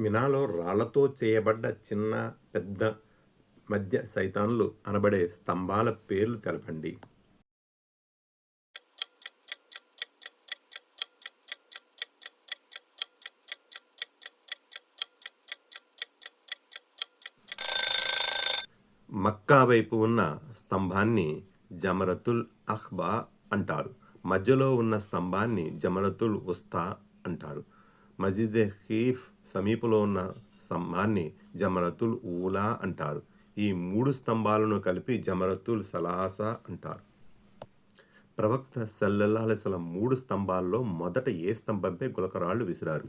మినాలో రాళ్ళతో చేయబడ్డ చిన్న పెద్ద మధ్య సైతాన్లు అనబడే స్తంభాల పేర్లు తెలపండి. మక్కా వైపు ఉన్న స్తంభాన్ని జమరతుల్ అహ్బా అంటారు. మధ్యలో ఉన్న స్తంభాన్ని జమరతుల్ ఉస్తా అంటారు. మజిద్ ఖీఫ్ సమీపంలో ఉన్న స్తంభాన్ని జమరతుల్ ఊలా అంటారు. ఈ మూడు స్తంభాలను కలిపి జమరతుల్ సలాసా అంటారు. ప్రవక్త సల్లల్లాహు మూడు స్తంభాల్లో మొదట ఏ స్తంభంపై గులకరాళ్ళు విసిరారు?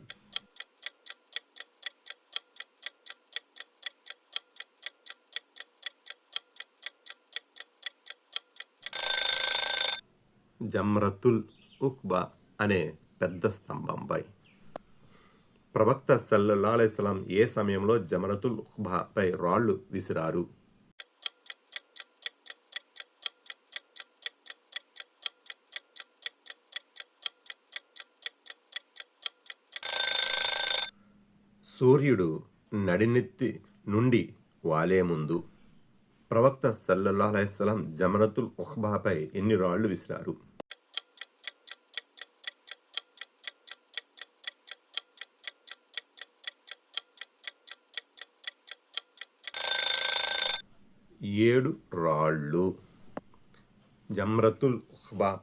జమ్రతుల్ ఉక్బా అనే పెద్ద స్తంభంపై. ప్రవక్త సల్లల్లాహు అలైహి ఏ సమయంలో జమరతుల్ ఉక్బాపై రాళ్ళు విసిరారు? సూర్యుడు నడినెత్తి నుండి వాలే ముందు ప్రవక్త సల్లల్లాహు అలైహి జమరతుల్ ఉఖ్బాపై ఎన్ని రాళ్ళు విసిరారు? ఏడు రాళ్ళు. జమ్రతుల్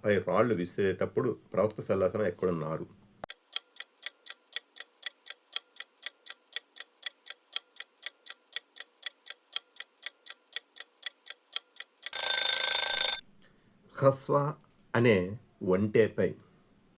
పై రాళ్ళు విసిరేటప్పుడు ప్రవక్త సల్లాసన ఎక్కడున్నారు? ఖస్వా అనే ఒంటేపై